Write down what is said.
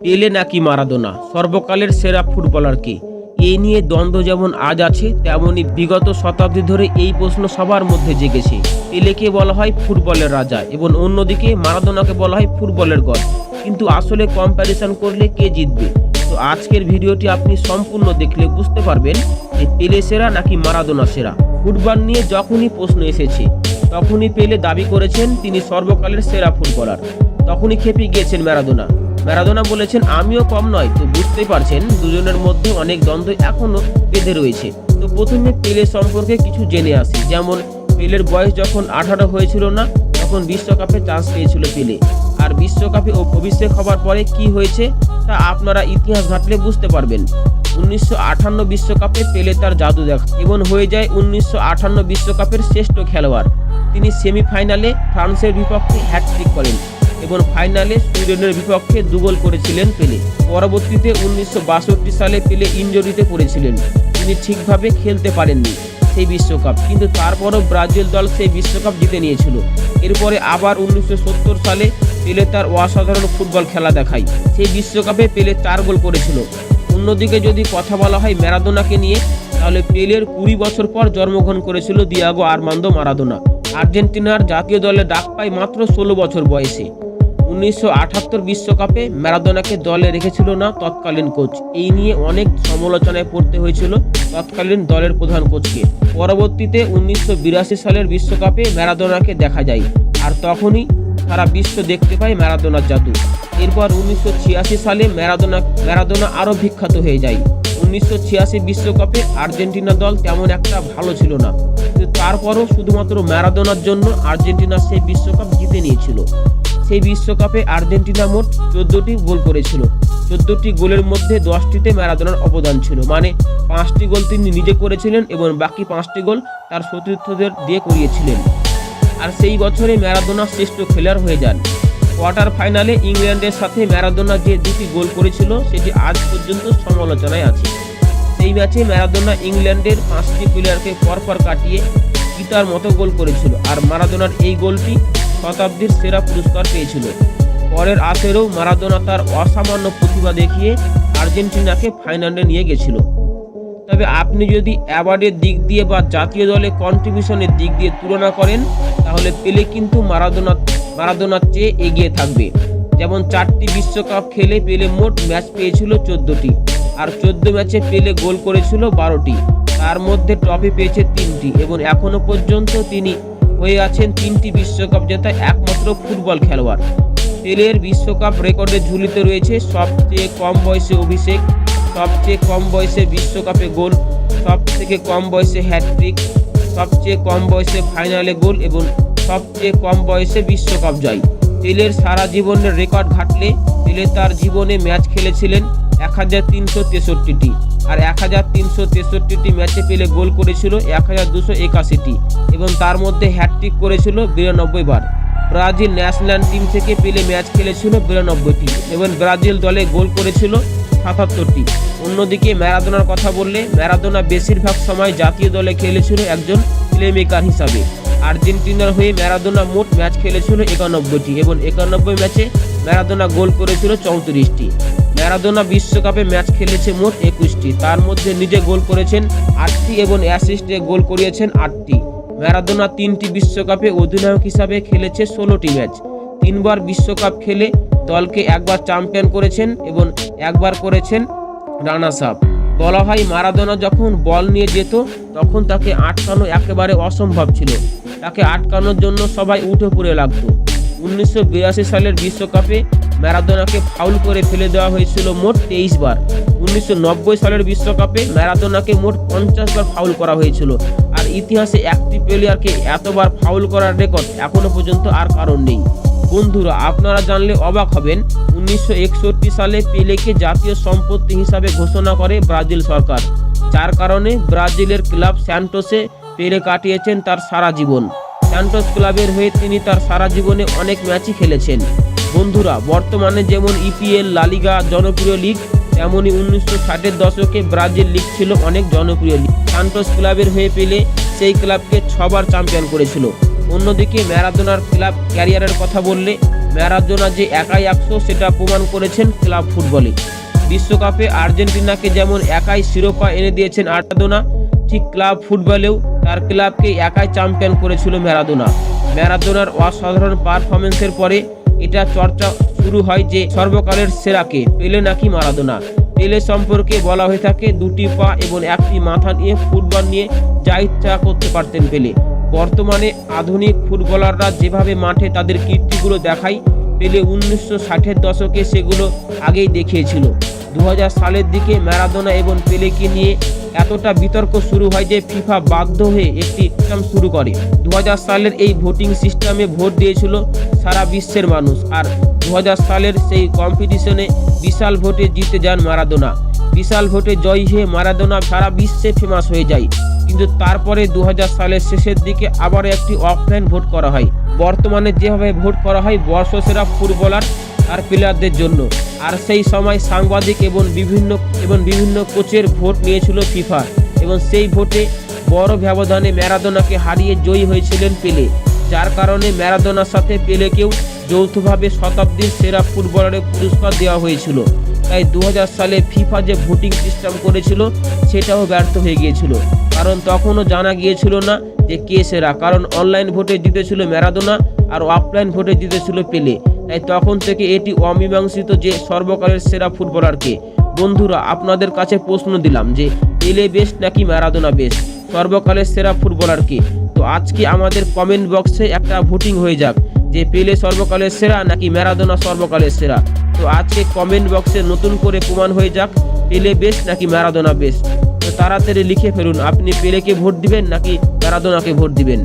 পেলে নাকি মারাদোনা? সর্বকালের সেরা ফুটবলার কে? এই নিয়ে দ্বন্দ্ব যেমন আজ আছে তেমনই বিগত শতাব্দী ধরে এই প্রশ্ন সবার মধ্যে জেগেছে। পেলেকে বলা হয় ফুটবলের রাজা এবং অন্যদিকে মারাদোনাকে বলা হয় ফুটবলের গড। কিন্তু আসলে কম্প্যারিজন করলে কে জিতবে? তো আজকের ভিডিওটি আপনি সম্পূর্ণ দেখলে বুঝতে পারবেন যে পেলে সেরা নাকি মারাদোনা সেরা। ফুটবল নিয়ে যখনই প্রশ্ন এসেছে, তখনই পেলে দাবি করেছেন তিনি সর্বকালের সেরা ফুটবলার। তখনই খেপে গিয়েছেন ম্যারাদোনা ম্যারাদোনা বলেছেন, আমিও কম নয়। তো বুঝতেই পারছেন, দুজনের মধ্যে অনেক দ্বন্দ্ব এখনও বেঁধে রয়েছে। তো প্রথমে পেলে সম্পর্কে কিছু জেনে আসি। যেমন, পেলের বয়স যখন আঠারো হয়েছিল না, তখন বিশ্বকাপে চান্স পেয়েছিল পেলে। আর বিশ্বকাপে ও অভিষেক হবার পরে কি হয়েছে, তা আপনারা ইতিহাস ঘাটলে বুঝতে পারবেন। উনিশশো বিশ্বকাপে পেলে তার জাদু দেখা। এবং হয়ে যায় উনিশশো বিশ্বকাপের শ্রেষ্ঠ খেলোয়াড়। তিনি সেমিফাইনালে ফ্রান্সের বিপক্ষে হ্যাটট্রিক করেন। এবং ফাইনালে সুইডেনের বিপক্ষে দুগোল করেছিলেন পেলে। পরবর্তীতে উনিশশো বাষট্টি সালে পেলে ইনজুরিতে পড়েছিলেন। তিনি ঠিকভাবে খেলতে পারেননি সেই বিশ্বকাপ, কিন্তু তারপরও ব্রাজিল দল সেই বিশ্বকাপ জিতে নিয়েছিল। এরপরে আবার উনিশশো সত্তর সালে পেলে তার অসাধারণ ফুটবল খেলা দেখায়। সেই বিশ্বকাপে পেলে চার গোল করেছিল। অন্যদিকে যদি কথা বলা হয় ম্যারাদোনাকে নিয়ে, তাহলে পেলের কুড়ি বছর পর জন্মগ্রহণ করেছিল দিয়াগো আরমান্দো মারাদোনা আর্জেন্টিনার জাতীয় দলে ডাক পায় মাত্র ষোলো বছর বয়সে। উনিশশো বিশ্বকাপে ম্যারাদোনাকে দলে রেখেছিল না তৎকালীন কোচ। এই নিয়ে অনেক সমালোচনায় পড়তে হয়েছিল তৎকালীন দলের প্রধান কোচকে। পরবর্তীতে উনিশশো বিরাশি সালের বিশ্বকাপে ম্যারাদোনাকে দেখা যায় আর তখনই সারা বিশ্ব দেখতে পায় ম্যারাদোনার জাদু। এরপর উনিশশো ছিয়াশি সালে ম্যারাদোনা ম্যারাদোনা আরও বিখ্যাত হয়ে যায়। উনিশশো বিশ্বকাপে আর্জেন্টিনা দল তেমন একটা ভালো ছিল না। তারপরও শুধুমাত্র ম্যারাদোনার জন্য আর্জেন্টিনা সেই বিশ্বকাপ জিতে নিয়েছিল। সেই বিশ্বকাপে আর্জেন্টিনা মোট চোদ্দোটি গোল করেছিল। চোদ্দোটি গোলের মধ্যে দশটিতে ম্যারাদোনার অবদান ছিল। মানে পাঁচটি গোল তিনি নিজে করেছিলেন এবং বাকি পাঁচটি গোল তার সতীর্থদের দিয়ে করিয়েছিলেন। আর সেই বছরে ম্যারাদোনা শ্রেষ্ঠ খেলার হয়ে যান। কোয়ার্টার ফাইনালে ইংল্যান্ডের সাথে ম্যারাদোনা যে দুটি গোল করেছিল, সেটি আজ পর্যন্ত সমালোচনায় আছে। সেই ম্যাচে ম্যারাদোনা ইংল্যান্ডের পাঁচটি প্লেয়ারকে পরপর কাটিয়ে গীতার মতো গোল করেছিল। আর মারাদোনার এই গোলটি শতাব্দীর সেরা পুরস্কার পেয়েছিল। পরের আসরেও মারাদোনা তার অসামান্য প্রতিভা দেখিয়ে আর্জেন্টিনাকে ফাইনালে নিয়ে গেছিল। তবে আপনি যদি অ্যাওয়ার্ডের দিক দিয়ে বা জাতীয় দলে কন্ট্রিবিউশনের দিক দিয়ে তুলনা করেন, তাহলে পেলে কিন্তু মারাদোনা, মারাদোনার চেয়ে এগিয়ে থাকবে। যেমন চারটি বিশ্বকাপ খেলে পেলে মোট ম্যাচ পেয়েছিল চোদ্দোটি, আর চোদ্দ ম্যাচে পেলে গোল করেছিল বারোটি। তার মধ্যে ট্রফি পেয়েছে তিনটি এবং এখনও পর্যন্ত তিনি হয়ে আছেন তিনটি বিশ্বকাপ জেতা একমাত্র ফুটবল খেলোয়াড়। পেলের বিশ্বকাপ রেকর্ডে ঝুলিতে রয়েছে সবচেয়ে কম বয়সে অভিষেক, সবচেয়ে কম বয়সে বিশ্বকাপে গোল সব থেকে কম বয়সে হ্যাটট্রিক, সবচেয়ে কম বয়সে ফাইনালে গোল এবং সবচেয়ে কম বয়সে বিশ্বকাপ জয়। পেলের সারা জীবনের রেকর্ড ঘাটলে পেলে তার জীবনে ম্যাচ খেলেছিলেন এক হাজার তিনশো তেষট্টিটি আর এক হাজার তিনশো তেষট্টিটি ম্যাচে পেলে গোল করেছিল এক হাজার দুশো একাশিটি এবং তার মধ্যে হ্যাটট্রিক করেছিল বিরানব্বই বার ব্রাজিল ন্যাশনাল টিম থেকে পেলে ম্যাচ খেলেছিল বিরানব্বইটি এবং ব্রাজিল দলে গোল করেছিল সাতাত্তরটি। অন্যদিকে ম্যারাদোনার কথা বললে ম্যারাদোনা বেশিরভাগ সময় জাতীয় দলে খেলেছিল একজন প্লেমেকার হিসাবে। আর্জেন্টিনার হয়ে ম্যারাদোনা মোট ম্যাচ খেলেছিল একানব্বইটি এবং একানব্বই ম্যাচে ম্যারাদোনা গোল করেছিল চৌত্রিশটি। ম্যারাদোনা বিশ্বকাপে ম্যাচ খেলেছে মোট একুশটি। তার মধ্যে নিজে গোল করেছেন আটটি এবং অ্যাসিস্টে গোল করিয়েছেন আটটি। ম্যারাদোনা তিনটি বিশ্বকাপে অধিনায়ক হিসাবে খেলেছে ষোলোটি ম্যাচ। তিনবার বিশ্বকাপ খেলে দলকে একবার চ্যাম্পিয়ন করেছেন এবং একবার করেছেন রানার্স আপ বলা হয় মারাদোনা যখন বল নিয়ে যেত, তখন তাকে আটকানো একেবারে অসম্ভব ছিল। তাকে আটকানোর জন্য সবাই উঠে পড়ে লাগতো। উনিশশো বিরাশি সালের বিশ্বকাপে ম্যারাদোনাকে ফাউল করে ফেলে দেওয়া হয়েছিল মোট তেইশ বার। উনিশশো নব্বই সালের বিশ্বকাপে ম্যারাদোনাকে মোট পঞ্চাশ বার ফাউল করা হয়েছিল। আর ইতিহাসে একটি প্লেয়ারকে এতবার ফাউল করার রেকর্ড এখনও পর্যন্ত আর কারণ নেই। বন্ধুরা, আপনারা জানলে অবাক হবেন, উনিশশো একষট্টি সালে পেলেকে জাতীয় সম্পত্তি হিসাবে ঘোষণা করে ব্রাজিল সরকার। যার কারণে ব্রাজিলের ক্লাব স্যান্টোসে পেলে কাটিয়েছেন তার সারা জীবন। স্যান্টোস ক্লাবের হয়ে তিনি তার সারা জীবনে অনেক ম্যাচই খেলেছেন। বন্ধুরা, বর্তমানে যেমন ইপিএল লালিগা জনপ্রিয় লিগ তেমনই উনিশশো ষাটের দশকে ব্রাজিল লিগ ছিল অনেক জনপ্রিয় লিগ। সান্টোস ক্লাবের হয়ে পেলে সেই ক্লাবকে ছবার চ্যাম্পিয়ন করেছিল। অন্যদিকে ম্যারাদোনার ক্লাব ক্যারিয়ারের কথা বললে ম্যারাডোনা যে একাই একশো সেটা প্রমাণ করেছেন ক্লাব ফুটবলে। বিশ্বকাপে আর্জেন্টিনাকে যেমন একাই শিরোপা এনে দিয়েছেন আর্টাদোনা ঠিক ক্লাব ফুটবলেও তার ক্লাবকে একাই চ্যাম্পিয়ন করেছিল ম্যারাদোনা। ম্যারাদোনার অসাধারণ পারফরমেন্সের পরে এটা চর্চা শুরু হয় যে সর্বকালের সেরাকে, পেলে নাকি মারাদোনা। পেলে সম্পর্কে বলা হয়ে থাকে, দুটি পা এবং একটি মাথা নিয়ে ফুটবল নিয়ে যা ইচ্ছা করতে পারতেন পেলে। বর্তমানে আধুনিক ফুটবলাররা যেভাবে মাঠে তাদের কীর্তিগুলো দেখায়, পেলে উনিশশো ষাটের দশকে সেগুলো আগেই দেখিয়েছিল। দু হাজার সালের দিকে ম্যারাদোনা এবং পেলেকে নিয়ে এতটা বিতর্ক শুরু হয় যে ফিফা বাধ্য হয়ে একটি সিস্টেম শুরু করে। দু হাজার সালের এই ভোটিং সিস্টেমে ভোট দিয়েছিল সারা বিশ্বের মানুষ। আর দু হাজার সালের সেই কম্পিটিশনে বিশাল ভোটে জিতে যান মারাদোনা। বিশাল ভোটে জয়ী হয়ে মারাদোনা সারা বিশ্বে ফেমাস হয়ে যায়। কিন্তু তারপরে দু হাজার সালের শেষের দিকে আবারও একটি অফলাইন ভোট করা হয়। বর্তমানে যেভাবে ভোট করা হয়, বর্ষসেরা ফুটবলার আর প্লেয়ারদের জন্য। আর সেই সময় সাংবাদিক এবং বিভিন্ন এবং বিভিন্ন কোচের ভোট নিয়েছিল ফিফা এবং সেই ভোটে বড় ব্যবধানে ম্যারাদোনাকে হারিয়ে জয়ী হয়েছিলেন পেলে। যার কারণে ম্যারাদোনার সাথে পেলেকেও যৌথভাবে শতাব্দীর সেরা ফুটবলারের পুরস্কার দেওয়া হয়েছিল। তাই দু হাজার সালে ফিফা যে ভোটিং সিস্টেম করেছিল, সেটাও ব্যর্থ হয়ে গিয়েছিল। কারণ তখনও জানা গিয়েছিল না যে কে সেরা, কারণ অনলাইন ভোটে জিতেছিল ম্যারাদোনা আর অফলাইন ভোটে জিতেছিল পেলে। তাই তখন থেকে এটি অমীমাংসিত যে সর্বকালের সেরা ফুটবলারকে। বন্ধুরা, আপনাদের কাছে প্রশ্ন দিলাম যে, পেলে বেস্ট নাকি ম্যারাদোনা বেস্ট? সর্বকালের সেরা ফুটবলারকে তো আজকে আমাদের কমেন্ট বক্সে একটা ভোটিং হয়ে যাক, যে পেলে সর্বকালের সেরা নাকি ম্যারাদোনা সর্বকালের সেরা। তো আজকে কমেন্ট বক্সে নতুন করে প্রমাণ হয়ে যাক, পেলে বেস্ট নাকি ম্যারাদোনা বেস্ট তো তাড়াতাড়ি লিখে ফেলুন, আপনি পেলেকে ভোট দিবেন নাকি ম্যারাদোনাকে ভোট দিবেন?